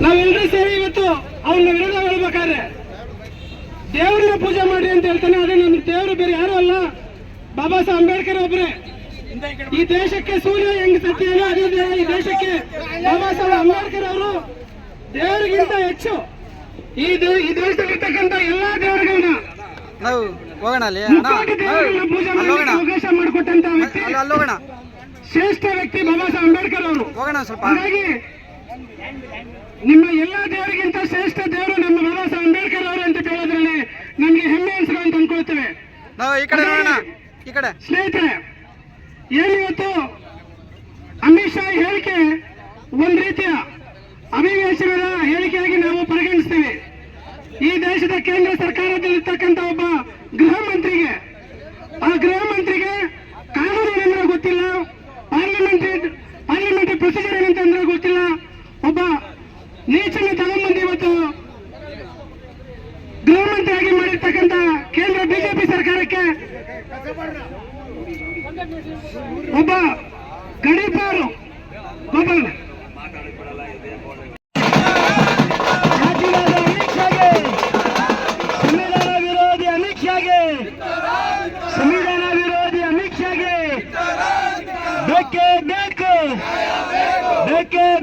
ನಾವೆಲ್ಲರೂ ಸೇರಿ ಇವತ್ತು ಅವನ ವಿರೋಧ ಹೇಳ್ಬೇಕಾದ್ರೆ ದೇವ್ರನ್ನ ಪೂಜೆ ಮಾಡಿ ಅಂತ ಹೇಳ್ತಾನೆ. ಅದೇ ನಮ್ಮ ದೇವರು ಬೇರೆ ಯಾರು ಅಲ್ಲ. ಬಾಬಾ ಸಾಹೇಬ್ ಅಂಬೇಡ್ಕರ್ ಒಬ್ಬರೇ ಈ ದೇಶಕ್ಕೆ ಸೂರ್ಯ ಹೆಂಗ್ ಸತ್ಯನೋ ಅದೇ ಈ ದೇಶಕ್ಕೆ ಬಾಬಾ ಸಾಹೇಬ್ ಅಂಬೇಡ್ಕರ್ ಅವರು ದೇವರಿಗಿಂತ ಹೆಚ್ಚು ಈ ಈ ದೇಶದಲ್ಲಿರ್ತಕ್ಕಂಥ ಎಲ್ಲಾ ದೇವರುಗಳನ್ನ ಅವಕಾಶ ಮಾಡಿಕೊಟ್ಟಂತ ವ್ಯಕ್ತಿ ಶ್ರೇಷ್ಠ ವ್ಯಕ್ತಿ ಬಾಬಾ ಸಾಹೇಬ್ ಅಂಬೇಡ್ಕರ್ ಅವರು. ಹಾಗಾಗಿ ನಿಮ್ಮ ಎಲ್ಲ ದೇವರಿಗಿಂತ ಶ್ರೇಷ್ಠ ದೇವರು ನಮ್ಮ ಬಾಬಾ ಸಾಹೇಬ್ ಅಂಬೇಡ್ಕರ್ ಅವರು ಅಂತ ಹೇಳೋದ್ರಲ್ಲಿ ನಮ್ಗೆ ಹೆಮ್ಮೆ ಅನ್ಸ್ಕೊಂಡು ಅಂತ ಅನ್ಕೊಳ್ತೇವೆ. ನಾವು ಈ ಕಡೆ ನೋಡೋಣ. ಈ ಕಡೆ. ಸ್ನೇಹಿತರೆ ಏನಿವತ್ತು ಅಮಿತ್ ಶಾ ಹೇಳಿಕೆ ಒಂದ್ ರೀತಿಯ ಅಭಿವೇಶನದ ಹೇಳಿಕೆಯಾಗಿ ನಾವು ಪರಿಗಣಿಸ್ತೀವಿ. ಈ ದೇಶದ ಕೇಂದ್ರ ಸರ್ಕಾರದಲ್ಲಿರ್ತಕ್ಕಂಥ ಒಬ್ಬ ಮಂತ್ರಿಯಾಗಿ ಮಾಡಿರ್ತಕ್ಕಂಥ ಕೇಂದ್ರ ಬಿಜೆಪಿ ಸರ್ಕಾರಕ್ಕೆ ಒಬ್ಬ ಗಡೀಪಾರು ಒಬ್ಬ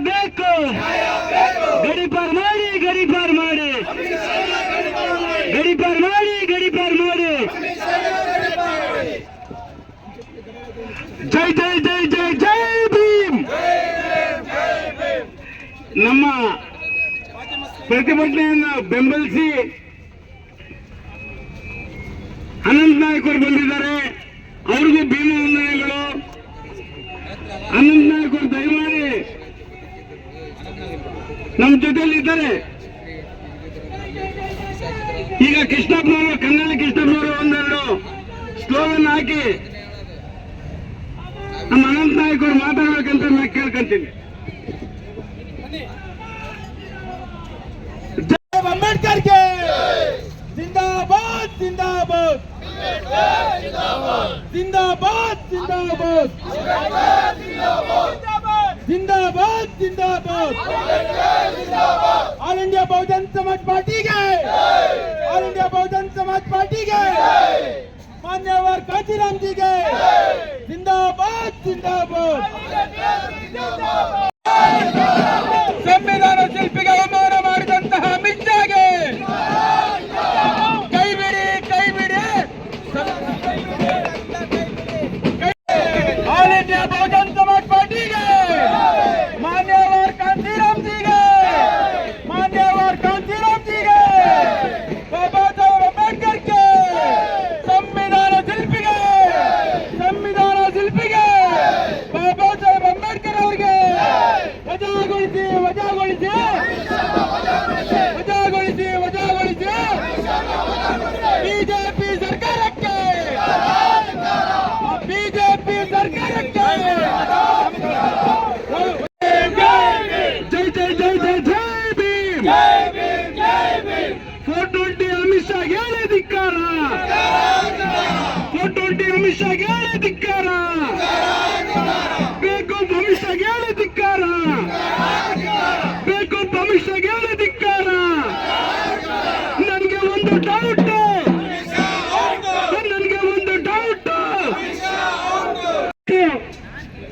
ಬೇಕು ಗಡೀಪಾರ್ ಮಾಡಿ ಗಡಿಪಾರ್ ಮಾಡಿ ಗಡೀಪಾರ್ ಮಾಡಿ ಗಡೀಪಾರ್ ಮಾಡಿ ಜೈ ಜೈ ಜೈ ಜೈ ಭೀಮ್. ನಮ್ಮ ಪ್ರತಿಭಟನೆಯನ್ನು ಬೆಂಬಲಿಸಿ ಅನಂತ್ ಅವರು ಬಂದಿದ್ದಾರೆ. ಅವ್ರಿಗೂ ಭೀಮ ವಂದನೆಗಳು ಅನಂತ್ ಅವರು ದಯಮಾಡಿ ನಮ್ಮ ಜೊತೆಯಲ್ಲಿ ಇದ್ದಾರೆ. ಈಗ ಕೃಷ್ಣಪ್ಪನವರು ಕನ್ನಡ ಕೃಷ್ಣಪ್ಪನವರು ಒಂದೆರಡು ಸ್ಲೋಗನ್ ಹಾಕಿ ನಮ್ಮ ಅನಂತ ನಾಯಕರು ಮಾತಾಡ್ಬೇಕಂತ ನಾನು ಕೇಳ್ಕೊಂತೀನಿ. ಅಂಬೇಡ್ಕರ್ ಜಿಂದಾಬಾದ್ ಜಿಂದಾಬಾದ್! ಜಿಂದಾಬಾದ್ ಜಿಂದಾಬಾದ್! ಜಿಂದಾಬಾದ್ ಜಿಂದಾಬಾದ್! ಆಲ್ ಇಂಡಿಯಾ ಬಹುಜನ್ ಸಮಾಜ್ ಪಾರ್ಟಿಗೆ! ಆಲ್ ಇಂಡಿಯಾ ಬಹುಜನ್ ಸಮಾಜ್ ಪಾರ್ಟಿಗೆ! ಮಾನ್ಯವಾದ ಕಾಂತಿರಾಮ್ ಜಿಗೆ मान्यवर कांचीराम जी के जिंदाबाद जिंदाबाद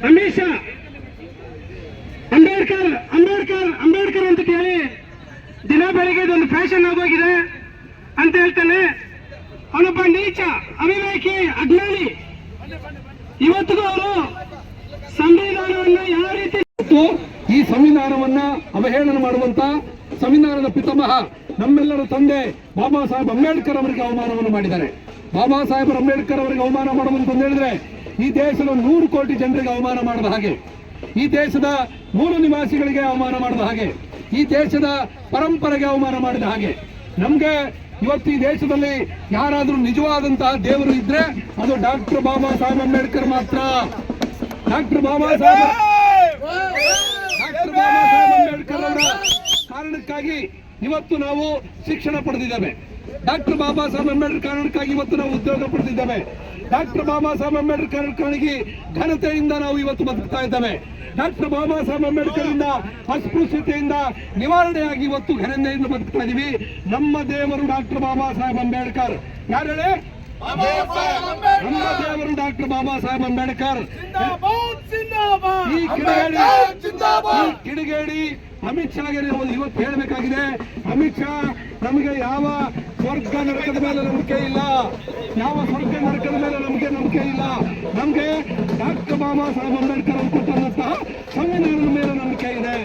ಅಮಿತ್ ಅಂಬೇಡ್ಕರ್ ಅಂಬೇಡ್ಕರ್ ಅಂಬೇಡ್ಕರ್ ಅಂತ ಕೇಳಿ ದಿನ ಬೆಳಿಗ್ಗೆ ಇದೊಂದು ಫ್ಯಾಷನ್ ಆಗೋಗಿದೆ ಅಂತ ಹೇಳ್ತಾನೆ. ಅವನೊಬ್ಬ ನೀಚ, ಅವಿವೇಕಿ, ಅಜ್ಞಾನಿ. ಇವತ್ತಿಗೂ ಅವರು ಸಂವಿಧಾನವನ್ನು ಯಾವ ರೀತಿ ಈ ಸಂವಿಧಾನವನ್ನ ಅವಹೇಳನ ಮಾಡುವಂತ ಸಂವಿಧಾನದ ಪಿತಾಮಹ ನಮ್ಮೆಲ್ಲರ ತಂದೆ ಬಾಬಾ ಸಾಹೇಬ್ ಅಂಬೇಡ್ಕರ್ ಅವರಿಗೆ ಅವಮಾನವನ್ನು ಮಾಡಿದ್ದಾರೆ. ಬಾಬಾ ಸಾಹೇಬ್ ಅಂಬೇಡ್ಕರ್ ಅವರಿಗೆ ಅವಮಾನ ಮಾಡುವಂತ ಹೇಳಿದ್ರೆ ಈ ದೇಶದ ನೂರು ಕೋಟಿ ಜನರಿಗೆ ಅವಮಾನ ಮಾಡದ ಹಾಗೆ ಈ ದೇಶದ ಮೂಲ ನಿವಾಸಿಗಳಿಗೆ ಅವಮಾನ ಮಾಡದ ಹಾಗೆ ಈ ದೇಶದ ಪರಂಪರೆಗೆ ಅವಮಾನ ಮಾಡಿದ ಹಾಗೆ ನಮ್ಗೆ ಇವತ್ತು ಈ ದೇಶದಲ್ಲಿ ಯಾರಾದರೂ ನಿಜವಾದಂತಹ ದೇವರು ಇದ್ರೆ ಅದು ಡಾಕ್ಟರ್ ಬಾಬಾ ಸಾಹೇಬ್ ಅಂಬೇಡ್ಕರ್ ಮಾತ್ರ. ಡಾಕ್ಟರ್ ಬಾಬಾ ಸಾಹೇಬ್ ಡಾಕ್ಟರ್ ಬಾಬಾ ಸಾಹೇಬ್ ಅಂಬೇಡ್ಕರ್ ಅವರ ಕಾರಣಕ್ಕಾಗಿ ಇವತ್ತು ನಾವು ಶಿಕ್ಷಣ ಪಡೆದಿದ್ದೇವೆ. ಡಾಕ್ಟರ್ ಬಾಬಾ ಸಾಹೇಬ್ ಅಂಬೇಡ್ಕರ್ ಕಾರಣಕ್ಕಾಗಿ ಇವತ್ತು ನಾವು ಉದ್ಯೋಗ ಪಡೆದಿದ್ದೇವೆ. ಡಾಕ್ಟರ್ ಬಾಬಾ ಸಾಹೇಬ್ ಅಂಬೇಡ್ಕರ್ ಕಾರಣಕ್ಕಾಗಿ ಘನತೆಯಿಂದ ನಾವು ಇವತ್ತು ಬದುಕ್ತಾ ಇದ್ದೇವೆ. ಡಾಕ್ಟರ್ ಬಾಬಾ ಸಾಹೇಬ್ ಅಂಬೇಡ್ಕರ್ ಇಂದ ಅಸ್ಪೃಶ್ಯತೆಯಿಂದ ನಿವಾರಣೆಯಾಗಿ ಇವತ್ತು ಘನತೆಯಿಂದ ಬದುಕ್ತಾ ಇದ್ದೀವಿ ನಮ್ಮ ದೇವರು ಡಾಕ್ಟರ್ ಬಾಬಾ ಸಾಹೇಬ್ ಅಂಬೇಡ್ಕರ್. ಯಾರು ಹೇಳಿ ನಮ್ಮ ದೇವರು ಡಾಕ್ಟರ್ ಬಾಬಾ ಸಾಹೇಬ್ ಅಂಬೇಡ್ಕರ್. ಈ ಕಿಡಿಗೇಡಿ ಅಮಿತ್ ಶಾಗೆ ನಾವು ಇವತ್ತು ಹೇಳಬೇಕಾಗಿದೆ ಅಮಿತ್ ಶಾ ನಮಗೆ ಯಾವ ಸ್ವರ್ಗ ನರಕದ ಮೇಲೆ ನಂಬಿಕೆ ಇಲ್ಲ. ಯಾವ ಸ್ವರ್ಗ ನರಕದ ಮೇಲೆ ನಮಗೆ ನಂಬಿಕೆ ಇಲ್ಲ. ನಮಗೆ ಡಾಕ್ಟರ್ ಬಾಬಾ ಸಾಹೇಬ್ ಅಂಬೇಡ್ಕರ್ ಅವರು ಕೊಟ್ಟಂತಹ ಸಂವಿಧಾನದ ಮೇಲೆ ನಂಬಿಕೆ ಇದೆ.